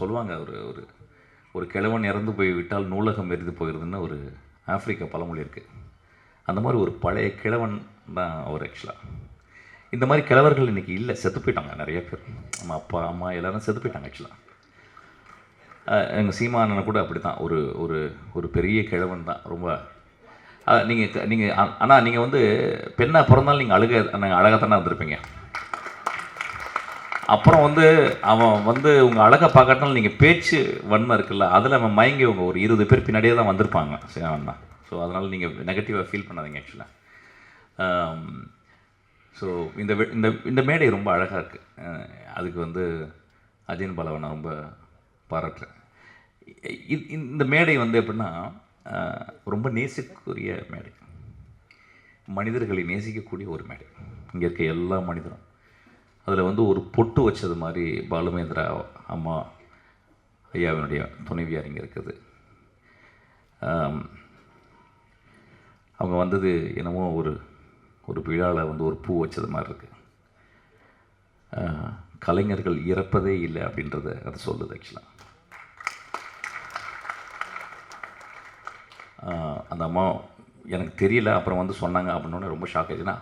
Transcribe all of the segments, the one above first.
சொல்லுவாங்க ஒரு ஒரு ஒரு கிழவன் இறந்து போய் விட்டால் நூலகம் எரிந்து போயிருதுன்னு ஒரு ஆப்பிரிக்க பழமொழி இருக்குது அந்த மாதிரி ஒரு பழைய கிழவன் தான் அவர் ஆக்சுவலாக இந்த மாதிரி கிழவர்கள் இன்றைக்கி இல்லை செத்து போயிட்டாங்க நிறைய பேர். நம்ம அப்பா அம்மா எல்லோரும் செத்து போயிட்டாங்க ஆக்சுவலாக எங்கள் சீமானனை கூட அப்படி தான் ஒரு ஒரு ஒரு பெரிய கிழவன் தான் ரொம்ப. நீங்கள் நீங்கள் ஆனால் நீங்கள் வந்து பெண்ணாக பிறந்தாலும் நீங்கள் அழுக நாங்கள் அழகாக தானே வந்திருப்பீங்க அப்புறம் வந்து அவன் வந்து உங்கள் அழகை பார்க்கறதுனால நீங்கள் பேச்சு வன்மை இருக்குல்ல அதில் அவன் மயங்கி அவங்க ஒரு இருபது பேர் பின்னாடியே தான் வந்திருப்பாங்க சரி ஸோ அதனால் நீங்கள் நெகட்டிவாக ஃபீல் பண்ணாதீங்க ஆக்சுவலாக ஸோ um, இந்த இந்த இந்த மேடை ரொம்ப அழகாக இருக்குது அதுக்கு வந்து அஜயன் பாலாவை நான் ரொம்ப பாராட்டுறேன். இந்த மேடை வந்து எப்படின்னா ரொம்ப நேசிக்கக்கூடிய மேடை. மனிதர்களை நேசிக்கக்கூடிய ஒரு மேடை. இங்கே இருக்க எல்லா மனிதரும். அதில் வந்து ஒரு பொட்டு வச்சது மாதிரி பாலுமேந்திரா அம்மா ஐயாவினுடைய துணைவியார் இங்கே இருக்குது. அவங்க வந்தது என்னமோ ஒரு ஒரு விழாவில் வந்து ஒரு பூ வச்சது மாதிரி இருக்குது கலைஞர்கள் இறப்பதே இல்லை அப்படின்றத அது சொல்லுது ஆக்சுவலாக அந்த அம்மா எனக்கு தெரியல அப்புறம் வந்து சொன்னாங்க அப்படின்னோடனே ரொம்ப ஷாக் ஆயிடுச்சுன்னா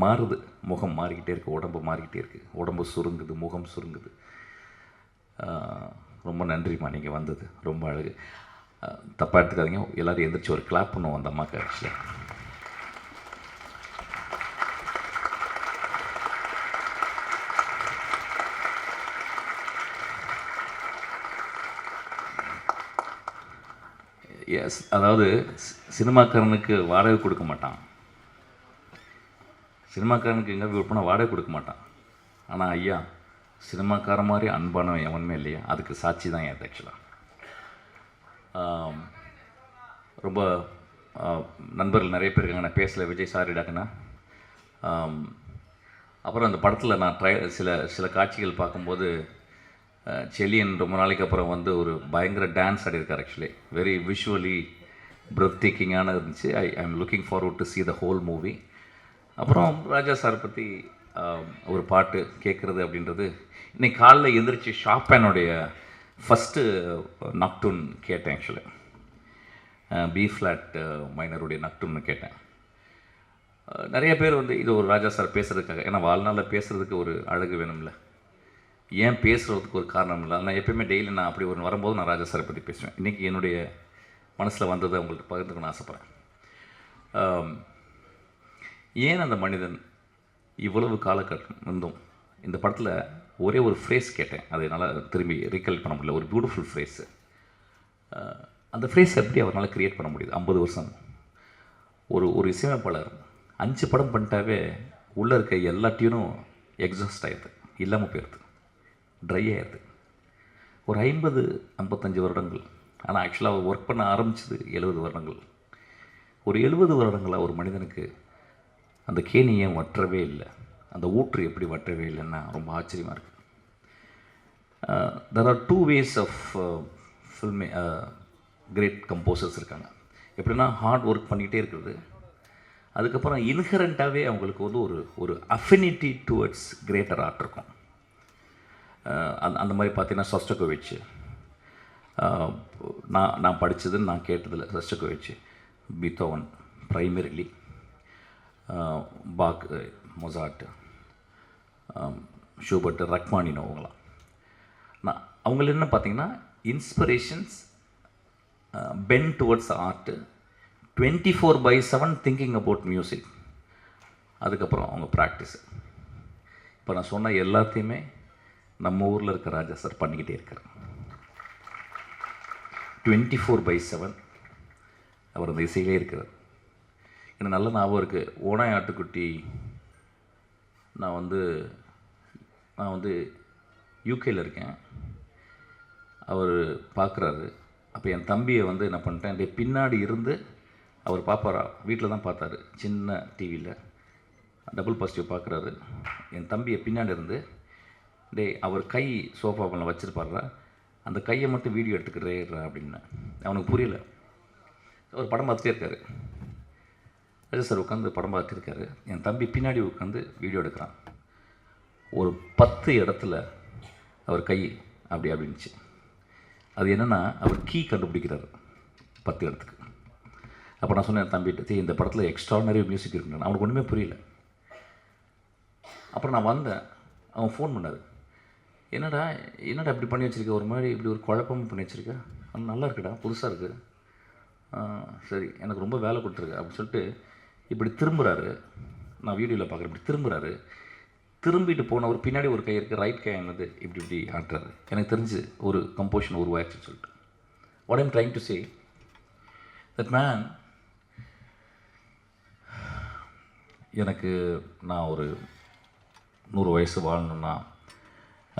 மாறுது. முகம் மாறிக்கிட்டே இருக்குது உடம்பு மாறிக்கிட்டே இருக்குது உடம்பு சுருங்குது முகம் சுருங்குது. ரொம்ப நன்றிம்மா நீங்கள் வந்தது. ரொம்ப அழகு. தப்பாக எடுத்துக்காதீங்க. எல்லோரும் எந்திரிச்சு ஒரு கிளாப் பண்ணுவோம் அந்த அம்மாக்கு ஆக்சுவலாக எஸ் அதாவது சி- சினிமாக்காரனுக்கு வாடகை கொடுக்க மாட்டான். சினிமாக்காரனுக்கு எங்கே விற்பனை வாடகை கொடுக்க மாட்டான். ஆனால் ஐயா சினிமாக்கார மாதிரி அன்பானவன் எவனுமே இல்லையா. அதுக்கு சாட்சி தான் என் ஆக்சுவலாக ரொம்ப நண்பர்கள் நிறைய பேர் இருக்காங்க. நான் பேசல. விஜய் சாரி டாக்குன்னா அப்புறம் அந்த படத்தில் நான் ட்ரை சில சில காட்சிகள் பார்க்கும்போது செலியன் ரொம்ப நாளைக்கு அப்புறம் வந்து ஒரு பயங்கர டான்ஸ் ஆடியிருக்கார் ஆக்சுவலி வெரி விஷுவலி பிரத் டேக்கிங்கான இருந்துச்சு. I I am looking forward to see the whole movie அப்புறம் ராஜா சார் பற்றி ஒரு பாட்டு கேட்குறது அப்படின்றது இன்னைக்கு காலைல எந்திரிச்சு ஷாப்பேனுடைய ஃபஸ்ட்டு நக்டூன் கேட்டேன் ஆக்சுவலி பி ஃப்ளாட் மைனருடைய நக்டூன்னு கேட்டேன். நிறைய பேர் வந்து இது ஒரு ராஜா சார் பேசுகிறதுக்காக ஏன்னா வாழ்நாளில் பேசுகிறதுக்கு ஒரு அழகு வேணும்ல. ஏன் பேசுகிறதுக்கு ஒரு காரணம் இல்லை? நான் எப்பயுமே டெய்லி நான் அப்படி ஒரு வரும்போது நான் ராஜா சாரை பற்றி பேசுவேன். இன்றைக்கி என்னுடைய மனசில் வந்ததை உங்கள்கிட்ட பகிர்ந்துக்கணும்னு ஆசைப்பட்றேன். ஏன் அந்த மனிதன் இவ்வளவு காலகட்டம் இருந்தும் இந்த படத்தில் ஒரே ஒரு ஃப்ரேஸ் கேட்டேன். அதை என்னால் திரும்பி ரீகல் பண்ண முடியல. ஒரு பியூட்டிஃபுல் ஃப்ரேஸு அந்த ஃப்ரேஸ் எப்படி அவரால் க்ரியேட் பண்ண முடியுது? ஐம்பது வருஷம். ஒரு ஒரு இசையமைப்பாளர் அஞ்சு படம் பண்ணிட்டாவே உள்ளே இருக்க எல்லா டியூனும் எக்ஸாஸ்ட் ஆயிடுது. இல்லாமல் போயிடுது. ட்ரை ஆயிடுது. ஒரு ஐம்பது ஐம்பத்தஞ்சு வருடங்கள். ஆனால் ஆக்சுவலாக அவர் ஒர்க் பண்ண ஆரம்பிச்சது எழுபது வருடங்கள். ஒரு எழுபது வருடங்களாக ஒரு மனிதனுக்கு அந்த கேணி ஏன் வற்றவே இல்லை? அந்த ஊற்று எப்படி வற்றவே இல்லைன்னா ரொம்ப ஆச்சரியமாக இருக்குது there are two ways of ஃபில்மே great composers இருக்காங்க. எப்படின்னா ஹார்ட் ஒர்க் பண்ணிக்கிட்டே இருக்கிறது. அதுக்கப்புறம் இன்ஹரண்ட்டாகவே அவங்களுக்கு வந்து ஒரு ஒரு அஃபினிட்டி டுவர்ட்ஸ் கிரேட்டர் ஆர்ட் இருக்கும். அந்த அந்த மாதிரி பார்த்தீங்கன்னா சொஸ்டகோவிச் நான் நான் படித்ததுன்னு நான் கேட்டதில் Shostakovich Beethoven primarily Bach Mozart Schubert Rachmaninoff அவங்களாம் நான் அவங்கள என்ன பார்த்தீங்கன்னா inspirations bent towards art twenty four by seven thinking about music அதுக்கப்புறம் அவங்க ப்ராக்டிஸு இப்போ நான் சொன்ன எல்லாத்தையுமே நம்ம ஊரில் இருக்க ராஜா சார் பண்ணிக்கிட்டே இருக்கார். டுவெண்ட்டி ஃபோர் பை செவன் அவர் அந்த இசையிலே இருக்கிறார். எனக்கு நல்ல ஞாபகம் இருக்குது ஓனாய் ஆட்டுக்குட்டி நான் வந்து நான் வந்து யூகேயில் இருக்கேன். அவர் பார்க்குறாரு அப்போ என் தம்பியை வந்து என்ன பண்ணிட்டேன் அப்படியே பின்னாடி இருந்து அவர் பார்ப்பாரா வீட்டில் தான் பார்த்தாரு. சின்ன டிவியில் டபுள் பாசிட்டிவ் பார்க்குறாரு என் தம்பியை பின்னாடி இருந்து டேய் அவர் கை சோஃபா மேலே வச்சுருப்பாரா அந்த கையை மட்டும் வீடியோ எடுத்துக்கிறேடுறா அப்படின்னு. அவனுக்கு புரியல. அவர் படம் பார்த்துட்டே இருக்காரு. ராஜா சார் உட்காந்து படம் பார்த்துருக்காரு. என் தம்பி பின்னாடி உட்காந்து வீடியோ எடுக்கிறான். ஒரு பத்து இடத்துல அவர் கை அப்படி அப்படின்னுச்சு. அது என்னென்னா அவர் கீ கண்டுபிடிக்கிறாரு பத்து இடத்துக்கு. அப்போ நான் சொன்னேன் தம்பிட்டு "தீ, இந்த படத்தில் எக்ஸ்ட்ரானரி மியூசிக் இருக்குன்னு அவனுக்கு ஒன்றுமே புரியல. அப்புறம் நான் வந்தேன். அவன் ஃபோன் பண்ணாரு. என்னடா என்னடா இப்படி பண்ணி வச்சுருக்க? ஒரு மாதிரி இப்படி ஒரு குழப்பமும் பண்ணி வச்சுருக்க? நல்லா இருக்குடா புதுசாக இருக்குது சரி எனக்கு ரொம்ப வேலை கொடுத்துருக்கு. அப்படின்னு சொல்லிட்டு இப்படி திரும்புகிறாரு நான் வீடியோவில் பார்க்குறேன். இப்படி திரும்புகிறாரு திரும்பிட்டு போனவர் பின்னாடி ஒரு கை இருக்குது ரைட் கை என்னது? இப்படி இப்படி ஆட்டுறாரு. எனக்கு தெரிஞ்சு ஒரு கம்போஷன் உருவாயிருச்சுன்னு சொல்லிட்டு. What I'm trying to say that man எனக்கு நான் ஒரு நூறு வயசு வாழணும்னா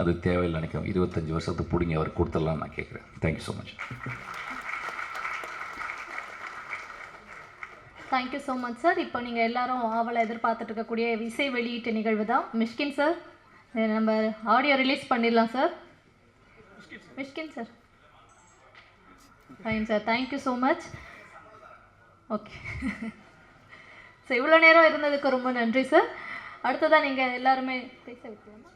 அது தேவையில்லை நினைக்கும் இருபத்தஞ்சி வருஷத்துக்கு பிடிங்கி அவர் கொடுத்துடலான்னு நான் கேட்குறேன். Thank you so much thank you so much sir இப்போ நீங்கள் எல்லாரும் ஆவலை எதிர்பார்த்துட்டு இருக்கக்கூடிய இசை வெளியீட்டு நிகழ்வு தான். மிஷ்கின் சார் நம்ம ஆடியோ ரிலீஸ் பண்ணிடலாம் sir Mysskin sir fine sir thank you so much okay so இவ்வளோ நேரம் இருந்ததுக்கு ரொம்ப நன்றி சார் அடுத்ததாக நீங்கள் எல்லாருமே பேச வைக்கலாமா.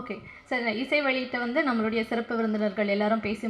ஓகே சார் இசை வெளியீட்டை வந்து நம்மளுடைய சிறப்பு விருந்தினர்கள் எல்லாரும் பேசி